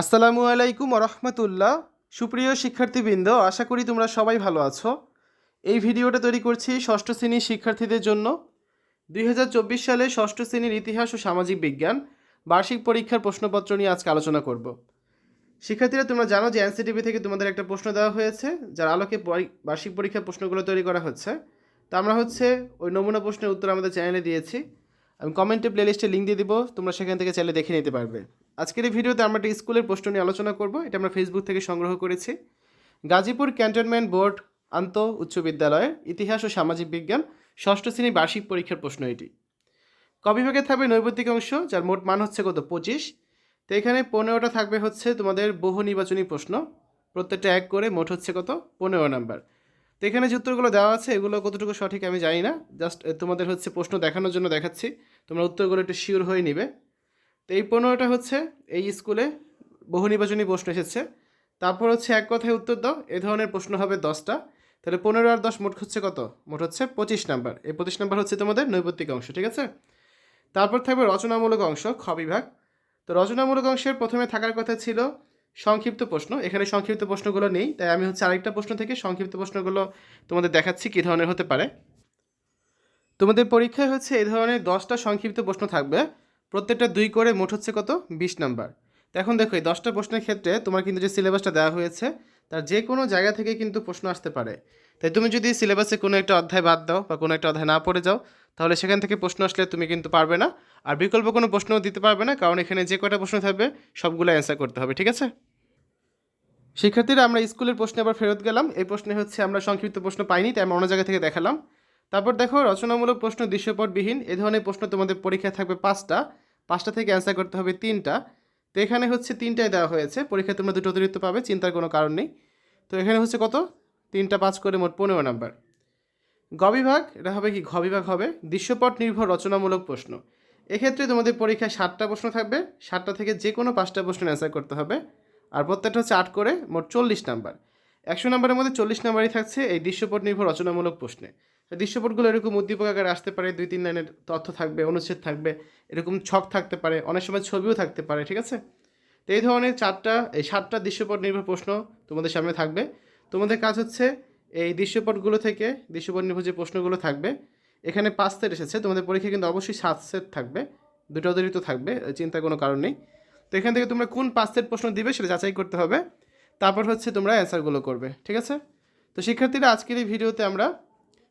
আসসালামু আলাইকুম রহমতুল্লাহ সুপ্রিয় শিক্ষার্থীবৃন্দ, আশা করি তোমরা সবাই ভালো আছো। এই ভিডিওটা তৈরি করছি ষষ্ঠ শ্রেণির শিক্ষার্থীদের জন্য। দুই হাজার চব্বিশ সালে ষষ্ঠ শ্রেণির ইতিহাস ও সামাজিক বিজ্ঞান বার্ষিক পরীক্ষার প্রশ্নপত্র নিয়ে আজকে আলোচনা করব। শিক্ষার্থীরা, তোমরা জানো যে এনসিটিভি থেকে তোমাদের একটা প্রশ্ন দেওয়া হয়েছে, যার আলোকে বার্ষিক পরীক্ষার প্রশ্নগুলো তৈরি করা হচ্ছে। তো আমরা হচ্ছে ওই নমুনা প্রশ্নের উত্তর আমাদের চ্যানেলে দিয়েছি। আমি কমেন্টে প্লেলিস্টে লিঙ্ক দিয়ে দিব, তোমরা সেখান থেকে চ্যানেলে দেখে নিতে পারবে। আজকের এই ভিডিওতে আমরা একটা স্কুলের প্রশ্ন নিয়ে আলোচনা করব, এটা আমরা ফেসবুক থেকে সংগ্রহ করেছি। গাজীপুর ক্যান্টনমেন্ট বোর্ড আন্ত উচ্চ বিদ্যালয়ের ইতিহাস ও সামাজিক বিজ্ঞান ষষ্ঠ শ্রেণি বার্ষিক পরীক্ষার প্রশ্ন এটি। কবিভাগে থাকবে নৈবতিক অংশ, যার মোট মান হচ্ছে কত? পঁচিশ। তো এখানে পনেরোটা থাকবে হচ্ছে তোমাদের বহু নির্বাচনী প্রশ্ন। প্রত্যেকটা এক করে মোট হচ্ছে কত? পনেরো নাম্বার। তো এখানে যে উত্তরগুলো দেওয়া আছে, এগুলো কতটুকু সঠিক আমি জানি না। জাস্ট তোমাদের হচ্ছে প্রশ্ন দেখানোর জন্য দেখাচ্ছি। তোমরা উত্তরগুলো একটু শিওর হয়ে নিবে। তো এই পনেরোটা হচ্ছে এই স্কুলে বহু নির্বাচনী প্রশ্ন এসেছে। তারপর হচ্ছে এক কথায় উত্তর দাও, এ ধরনের প্রশ্ন হবে দশটা। তাহলে পনেরো আর দশ মোট হচ্ছে কত? মোট হচ্ছে পঁচিশ নাম্বার। এই পঁচিশ নাম্বার হচ্ছে তোমাদের নৈপত্তিক অংশ, ঠিক আছে? তারপর থাকবে রচনামূলক অংশ, খ বিভাগ। তো রচনামূলক অংশের প্রথমে থাকার কথা ছিল সংক্ষিপ্ত প্রশ্ন। এখানে সংক্ষিপ্ত প্রশ্নগুলো নেই, তাই আমি হচ্ছে আরেকটা প্রশ্ন থেকে সংক্ষিপ্ত প্রশ্নগুলো তোমাদের দেখাচ্ছি কী ধরনের হতে পারে। তোমাদের পরীক্ষায় হচ্ছে এই ধরনের দশটা সংক্ষিপ্ত প্রশ্ন থাকবে। প্রত্যেকটা দুই করে মোট হচ্ছে কত? বিশ নাম্বার। তো এখন দেখো, এই দশটা প্রশ্নের ক্ষেত্রে তোমার কিন্তু যে সিলেবাসটা দেওয়া হয়েছে, তার যে কোনো জায়গা থেকে কিন্তু প্রশ্ন আসতে পারে। তাই তুমি যদি সিলেবাসে কোনো একটা অধ্যায় বাদ দাও বা কোনো একটা অধ্যায় না পড়ে যাও, তাহলে সেখান থেকে প্রশ্ন আসলে তুমি কিন্তু পারবে না। আর বিকল্প কোনো প্রশ্নও দিতে পারবে না, কারণ এখানে যে কটা প্রশ্ন থাকবে, সবগুলো অ্যান্সার করতে হবে, ঠিক আছে? শিক্ষার্থীরা, আমরা স্কুলের প্রশ্নে আবার ফেরত গেলাম। এই প্রশ্নে হচ্ছে আমরা সংক্ষিপ্ত প্রশ্ন পাইনি, তাই আমরা অন্য জায়গা থেকে দেখালাম। তারপর দেখো, রচনামূলক প্রশ্ন দৃশ্যপটবিহীন। এ ধরনের প্রশ্ন তোমাদের পরীক্ষায় থাকবে পাঁচটা। পাঁচটা থেকে অ্যান্সার করতে হবে তিনটা। তো এখানে হচ্ছে তিনটায় দেওয়া হয়েছে। পরীক্ষায় তোমরা দুটো অতিরিক্ত পাবে, চিন্তার কোনো কারণ নেই। তো এখানে হচ্ছে কত? তিনটা পাঁচ করে মোট পনেরো নাম্বার। গবিভাগ এটা হবে কি? ঘ বিভাগ হবে। দৃশ্যপট নির্ভর রচনামূলক প্রশ্ন। এক্ষেত্রে তোমাদের পরীক্ষায় ষাটটা প্রশ্ন থাকবে। ষাটটা থেকে যে কোনো পাঁচটা প্রশ্নের অ্যান্সার করতে হবে। আর প্রত্যেকটা হচ্ছে আট করে মোট চল্লিশ নাম্বার। একশো নাম্বারের মধ্যে চল্লিশ নাম্বারই থাকছে এই দৃশ্যপট নির্ভর রচনামূলক প্রশ্নে। দৃশ্যপটগুলো এরকম উদ্দীপক আকারে আসতে পারে, দুই তিন লাইনের তথ্য থাকবে, অনুচ্ছেদ থাকবে, এরকম ছক থাকতে পারে, অনেক সময় ছবিও থাকতে পারে, ঠিক আছে? তো এই ধরনের চারটা, এই সাতটা দৃশ্যপট নির্ভর প্রশ্ন তোমাদের সামনে থাকবে। তোমাদের কাজ হচ্ছে এই দৃশ্যপটগুলো থেকে, দৃশ্যপট নির্ভর যে প্রশ্নগুলো থাকবে, এখানে পাঁচ সেট এসেছে, তোমাদের পরীক্ষা কিন্তু অবশ্যই সাত সেট থাকবে, দুটো অতিরিক্ত থাকবে চিন্তার কোনো কারণ নেই। তো এখান থেকে তোমরা কোন পাঁচ সেট প্রশ্ন দিবে সেটা যাচাই করতে হবে, তারপর হচ্ছে তোমরা অ্যান্সারগুলো করবে, ঠিক আছে? তো শিক্ষার্থীরা, আজকের এই ভিডিওতে আমরা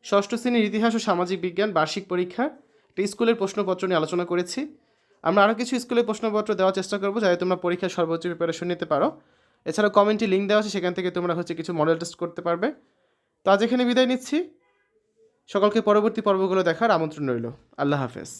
ষষ্ঠ শ্রেণির ইতিহাস ও সামাজিক বিজ্ঞান, বার্ষিক পরীক্ষা, একটা স্কুলের প্রশ্নপত্র নিয়ে আলোচনা করেছি। আমরা আরও কিছু স্কুলের প্রশ্নপত্র দেওয়ার চেষ্টা করব যাতে তোমরা পরীক্ষার সর্বোচ্চ প্রিপারেশন নিতে পারো। এছাড়াও কমেন্টে লিঙ্ক দেওয়া আছে, সেখান থেকে তোমরা হচ্ছে কিছু মডেল টেস্ট করতে পারবে। তো আজ এখানে বিদায় নিচ্ছি। সকলকে পরবর্তী পর্বগুলো দেখার আমন্ত্রণ রইল। আল্লাহ হাফেজ।